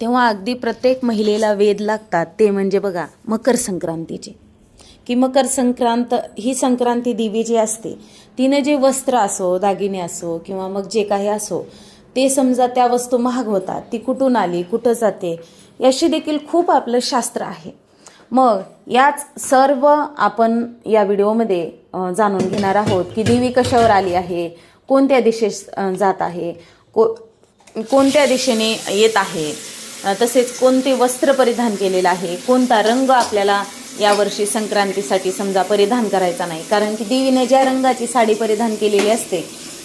तेव्हा अगदी प्रत्येक महिलेला वेध लागतात. ते म्हणजे बघा मकर संक्रांतीचे. की मकर संक्रांत ही संक्रांती देवी जी असते तिनं जे वस्त्र असो दागिने असो किंवा मग जे काही असो ते समजा त्या वस्तू महाग होतात ती कुठून आली कुठं जाते याशी देखील खूप आपलं शास्त्र आहे. मग याच सर्व आपण या व्हिडिओमध्ये जाणून घेणार आहोत की देवी कशावर आली आहे कोणत्या दिशेस जात आहे को कोणत्या दिशेने येत आहे तसेच कोणते वस्त्र परिधान केलेलं आहे? कोणता रंग आपल्याला यावर्षी संक्रांतीसाठी समजा परिधान करायचा नाही? कारण की देवीने ज्या रंगाची साडी परिधान केलेली असते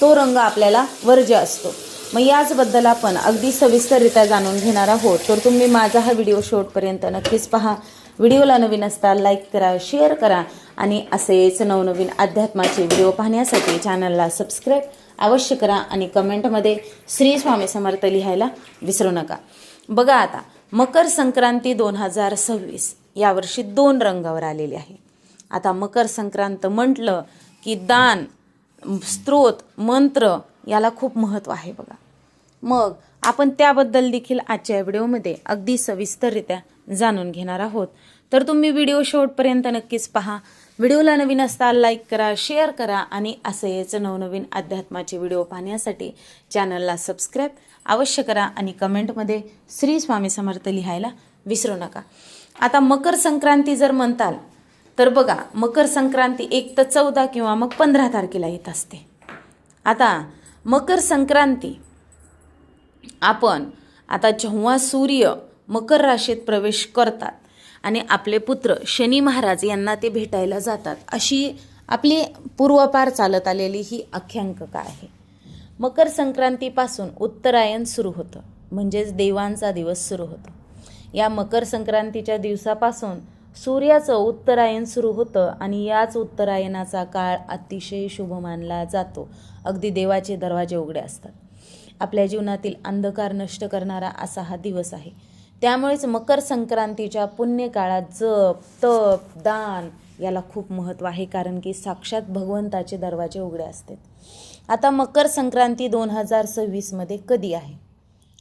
तो रंग आपल्याला वर्ज्य असतो. मग याचबद्दल आपण अगदी सविस्तररित्या जाणून घेणार आहोत. तर तुम्ही माझा हा व्हिडिओ शेवटपर्यंत नक्कीच पहा. व्हिडिओला नवीन असताल लाईक करा शेअर करा आणि असेच नवनवीन अध्यात्माचे व्हिडिओ पाहण्यासाठी चॅनलला सबस्क्राईब अवश्य करा आणि कमेंटमध्ये श्री स्वामी समर्थ लिहायला विसरू नका. बघा आता मकर संक्रांती दोन हजार सव्वीस यावर्षी दोन रंगावर आलेली आहे. आता मकर संक्रांत म्हटलं की दान स्त्रोत मंत्र याला खूप महत्त्व आहे बघा. मग आपण त्याबद्दल देखील आजच्या व्हिडिओमध्ये अगदी सविस्तररित्या जाणून घेणार आहोत. तर तुम्ही व्हिडिओ शेवटपर्यंत नक्कीच पहा. व्हिडिओला नवीन असताल लाईक करा शेअर करा आणि असेच नवनवीन अध्यात्माचे व्हिडिओ पाहण्यासाठी चॅनलला सबस्क्राईब अवश्य करा आणि कमेंटमध्ये श्री स्वामी समर्थ लिहायला विसरू नका. आता मकर संक्रांती जर म्हणताल तर बघा मकर संक्रांती एक तर चौदा किंवा मग पंधरा तारखेला येत असते. आता मकर संक्रांती आपण आता जेव्हा सूर्य मकर राशीत प्रवेश करतात आणि आपले पुत्र शनी महाराज यांना ते भेटायला जातात. अशी आपली पूर्वपार चालत आलेली ही आख्यांकका आहे. मकर संक्रांतीपासून उत्तरायण सुरू होतं. म्हणजेच देवांचा दिवस सुरू होतो. या मकर संक्रांतीच्या दिवसापासून सूर्याचं उत्तरायण सुरू होतं आणि याच उत्तरायणाचा काळ अतिशय शुभ मानला जातो. अगदी देवाचे दरवाजे उघडे असतात. आपल्या जीवनातील अंधकार नष्ट करणारा असा हा दिवस आहे. त्यामुळेच मकर संक्रांतीच्या पुण्यकाळात जप तप दान याला खूप महत्त्व आहे कारण की साक्षात भगवंताचे दरवाजे उघडे असतात. आता मकर संक्रांती दोन हजार सव्वीसमध्ये कधी आहे?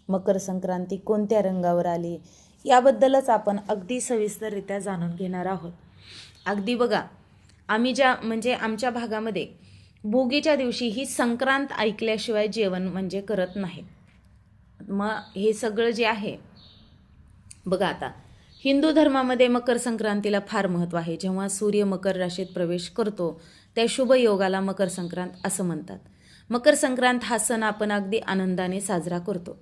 मकर संक्रांती कोणत्या रंगावर आली? याबद्दलच आपण अगदी सविस्तररित्या जाणून घेणार आहोत. अगदी बघा आम्ही ज्या म्हणजे आमच्या भागामध्ये भोगीच्या दिवशी ही संक्रांत ऐकल्याशिवाय जेवण म्हणजे करत नाही. मग हे सगळं जे आहे बघा आता. हिंदू धर्मामध्ये मकर संक्रांतीला फार महत्त्व आहे. जेव्हा सूर्य मकर राशीत प्रवेश करतो त्या शुभ योगाला मकर संक्रांत असं म्हणतात. मकर संक्रांत हा सण आपण अगदी आनंदाने साजरा करतो.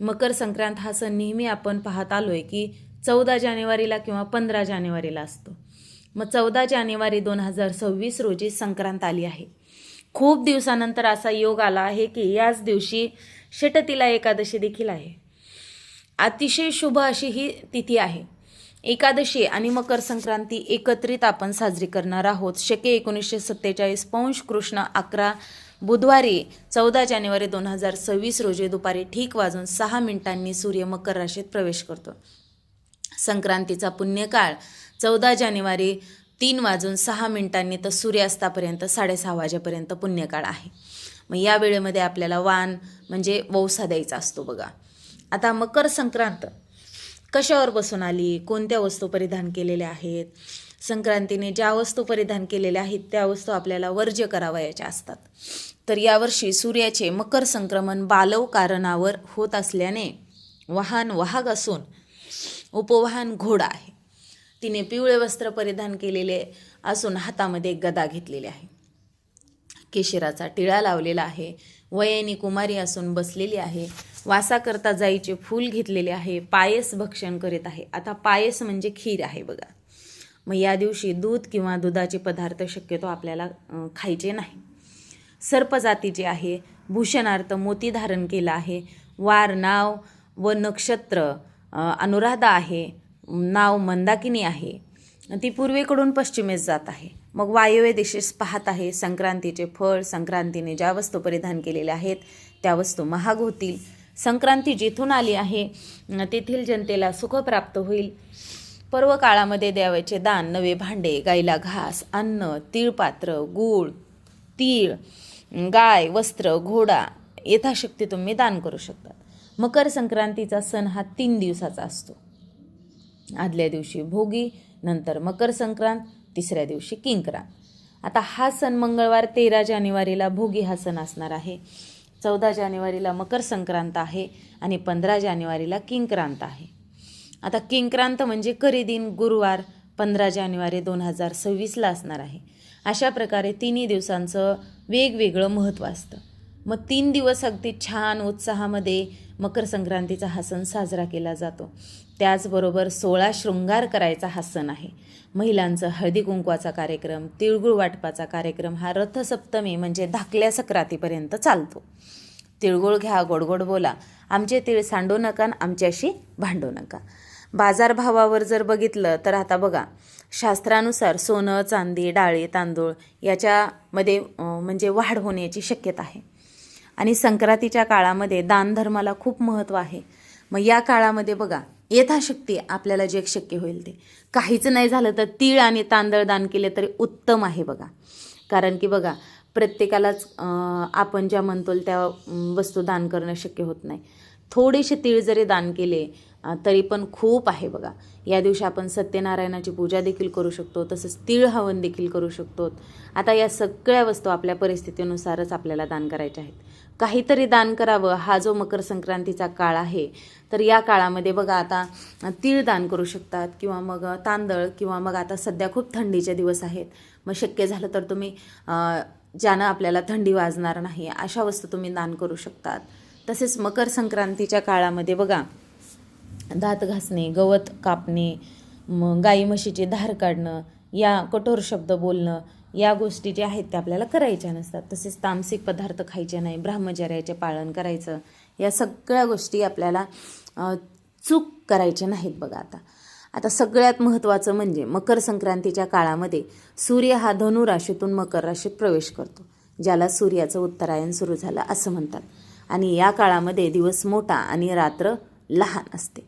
मकर संक्रांत हा सण नेहमी आपण पाहत आलो आहे की चौदा जानेवारीला किंवा पंधरा जानेवारीला असतो. मग चौदा जानेवारी दोन हजार सव्वीस रोजी संक्रांत आली आहे. खूप दिवसानंतर असा योग आला आहे की याच दिवशी षटतिला एकादशी देखील आहे. अतिशय शुभ अशी ही तिथी आहे. एकादशी आणि मकर संक्रांती एकत्रित आपण साजरी करणार आहोत. शके एकोणीसशे सत्तेचाळीस पौंश कृष्ण अकरा बुधवारी चौदा जानेवारी दोन हजार सव्वीस रोजी दुपारी ठीक वाजून सहा मिनिटांनी सूर्य मकर राशीत प्रवेश करतो. संक्रांतीचा पुण्यकाळ चौदा जानेवारी तीन वाजून सहा मिनिटांनी तर सूर्यास्तापर्यंत साडेसहा वाजेपर्यंत पुण्यकाळ आहे. मग या वेळेमध्ये आपल्याला वान म्हणजे वौसा द्यायचा असतो बघा. आता मकर संक्रांत कशावर बसून आली? कोणत्या वस्तू परिधान केलेल्या आहेत? संक्रांतीने ज्या वस्तू परिधान केलेल्या आहेत त्या वस्तू आपल्याला वर्ज्य करावयाच्या असतात. तर यावर्षी सूर्याचे मकर संक्रमण बालव कारणावर होत असल्याने वाहन वाहक असून उपवाहन घोडा आहे. तिने पिवळे वस्त्र परिधान केलेले असून हातामध्ये गदा घेतलेली आहे केशराचा टिळा लावलेला आहे. वयाने कुमारी असून बसलेली आहे. वासाकरता जाईचे फूल घेतलेले आहे पायस भक्षण करीत आहे. आता पायस म्हणजे खीर आहे बघा. मग या दिवशी दूध किंवा दुधाचे पदार्थ शक्यतो आपल्याला खायचे नाही. सर्पजातीचे आहे भूषणार्थ मोती धारण केला आहे वार नाव व नक्षत्र अनुराधा आहे नाव मंदाकिनी आहे. ती पूर्वेकडून पश्चिमेस जात आहे. मग वायव्य दिशेस पाहत आहे संक्रांतीचे फळ संक्रांतीने ज्या वस्तू परिधान केलेल्या आहेत त्या वस्तू महाग होतील. संक्रांती जिथून आली आहे तेथील जनतेला सुख प्राप्त होईल. पर्व काळामध्ये द्यावयाचे दान नवे भांडे गाईला घास अन्न तिळपात्र गूळ तीळ गाय वस्त्र घोडा यथाशक्ती तुम्ही दान करू शकता. मकर संक्रांतीचा सण हा तीन दिवसाचा असतो. आदल्या दिवशी भोगी नंतर मकर संक्रांत तिसऱ्या दिवशी किंक्रांत आता हा सण मंगळवार तेरा जानेवारीला भोगी हा सण असणार आहे. चौदा जानेवारीला मकर संक्रांत आहे आणि पंधरा जानेवारीला किंक्रांत आहे. आता किंक्रांत म्हणजे करीदिन गुरुवार पंधरा जानेवारी दोन हजार सव्वीसला असणार आहे. अशा प्रकारे तिन्ही दिवसांचं वेगवेगळं महत्त्व असतं. मग तीन दिवस अगदी छान उत्साहामध्ये मकर संक्रांतीचा हा सण साजरा केला जातो. त्याचबरोबर सोळा शृंगार करायचा हा सण आहे. महिलांचं हळदी कुंकवाचा कार्यक्रम तिळगुळ वाटपाचा कार्यक्रम हा रथसप्तमी म्हणजे धाकल्या सक्रातीपर्यंत चालतो. तिळगुळ घ्या गोडगोड बोला आमचे तिळ सांडू नका आमच्याशी भांडू नका. बाजारभावावर जर बघितलं तर आता बघा शास्त्रानुसार सोनं चांदी डाळी तांदूळ याच्यामध्ये म्हणजे वाढ होण्याची शक्यता आहे. आणि संक्रांतीच्या काळामध्ये दानधर्माला खूप महत्त्व आहे. मग या काळामध्ये बघा यथाशक्ती आपल्याला जे शक्य होईल ते. काहीच नाही झालं तर तीळ आणि तांदळ दान केले तरी उत्तम आहे बघा. कारण की बघा प्रत्येकालाच आपण ज्या म्हणतो त्या वस्तू दान करणं शक्य होत नाही. थोडेसे तीळ जरी दान केले तरी पण खूप आहे बघा. या दिवशी आपण सत्यनारायणाची पूजा देखील करू शकतो तसंच तीळ हवन देखील करू शकतो. आता या सगळ्या वस्तू आपल्या परिस्थितीनुसारच आपल्याला दान करायच्या आहेत. काहीतरी दान करावं हा जो मकर संक्रांतीचा काळ आहे तर या काळामध्ये बघा आता तीळ दान करू शकतात किंवा मग तांदळ किंवा मग आता सध्या खूप थंडीचे दिवस आहेत. मग शक्य झालं तर तुम्ही ज्यानं आपल्याला थंडी वाजणार नाही अशा वस्तू तुम्ही दान करू शकतात. तसेच मकर संक्रांतीच्या काळामध्ये बघा दात घासणे गवत कापणे मग गाई म्हशीची धार काढणं या कठोर शब्द बोलणं या गोष्टी ज्या आहेत त्या आपल्याला करायच्या नसतात. तसेच तामसिक पदार्थ खायचे नाही ब्रह्मचर्याचे पालन करायचं या सगळ्या गोष्टी आपल्याला चूक करायच्या नाहीत बघा आता. आता सगळ्यात महत्त्वाचं म्हणजे मकर संक्रांतीच्या काळामध्ये सूर्य हा धनु राशीतून मकर राशीत प्रवेश करतो ज्याला सूर्याचं उत्तरायण सुरू झालं असं म्हणतात. आणि या काळामध्ये दिवस मोठा आणि रात्र लहान असते.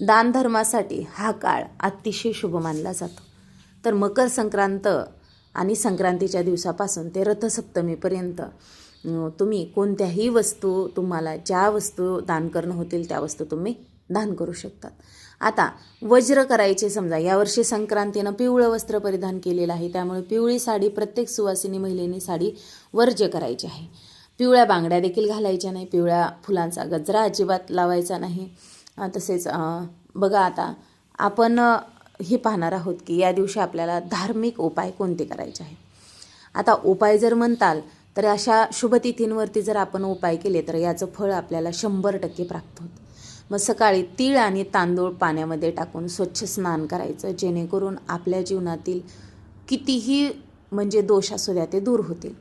दानधर्मासाठी हा काळ अतिशय शुभ मानला जातो. तर मकर संक्रांत आणि संक्रांतीच्या दिवसापासून ते रथसप्तमीपर्यंत तुम्ही कोणत्याही वस्तू तुम्हाला ज्या वस्तू दान करणं होतील त्या वस्तू तुम्ही दान करू शकतात. आता वज्र करायचे समजा यावर्षी संक्रांतीनं पिवळं वस्त्र परिधान केलेलं आहे त्यामुळे पिवळी साडी प्रत्येक सुवासिनी महिलेने साडी वर्ज्य करायची आहे. पिवळ्या बांगड्या देखील घालायच्या नाही पिवळ्या फुलांचा गजरा अजिबात लावायचा नाही. तसेच बघा आता आपण हे पाहणार आहोत की या दिवशी आपल्याला धार्मिक उपाय कोणते करायचे आहेत? आता उपाय जर म्हणताल तर अशा शुभतिथींवरती जर आपण उपाय केले तर याचं फळ आपल्याला शंभर टक्के प्राप्त होतं. मग सकाळी तीळ आणि तांदूळ पाण्यामध्ये टाकून स्वच्छ स्नान करायचं जेणेकरून आपल्या जीवनातील कितीही म्हणजे दोष असू द्या ते दूर होतील.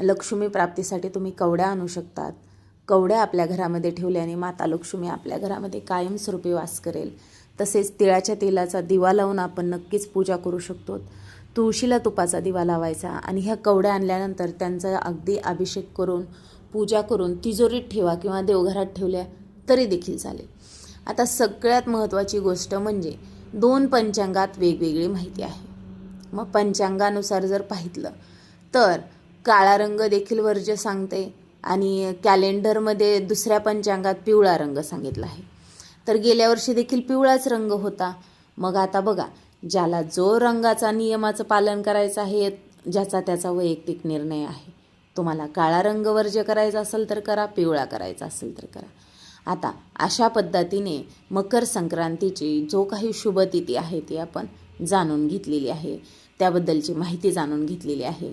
लक्ष्मी प्राप्तीसाठी तुम्ही कवड्या आणू शकतात कवड्या आपल्या घरामध्ये ठेवल्याने माता लक्ष्मी आपल्या घरामध्ये कायमस्वरूपी वास करेल. तसेच तिळाच्या तेलाचा दिवा लावून आपण नक्कीच पूजा करू शकतो. तुळशीला तुपाचा दिवा लावायचा आणि ह्या कवड्या आणल्यानंतर त्यांचा अगदी अभिषेक करून पूजा करून तिजोरीत ठेवा किंवा देवघरात ठेवल्या तरी देखील चालेल. आता सगळ्यात महत्त्वाची गोष्ट म्हणजे दोन पंचांगात वेगवेगळी माहिती आहे. मग पंचांगानुसार जर पाहितलं तर काळा रंग देखील वर्ज्य सांगते आणि कॅलेंडरमध्ये दुसऱ्या पंचांगात पिवळा रंग सांगितला आहे. तर गेल्या वर्षी देखील पिवळाच रंग होता. मग आता बघा ज्याला जो रंगाचा नियमाचं पालन करायचं आहे ज्याचा त्याचा वैयक्तिक निर्णय आहे. तुम्हाला काळा रंग वर्ज्य करायचा असेल तर करा पिवळा करायचा असेल तर करा. आता अशा पद्धतीने मकर संक्रांतीची जो काही शुभतिथी आहे ती आपण जाणून घेतलेली आहे. त्याबद्दलची माहिती जाणून घेतलेली आहे.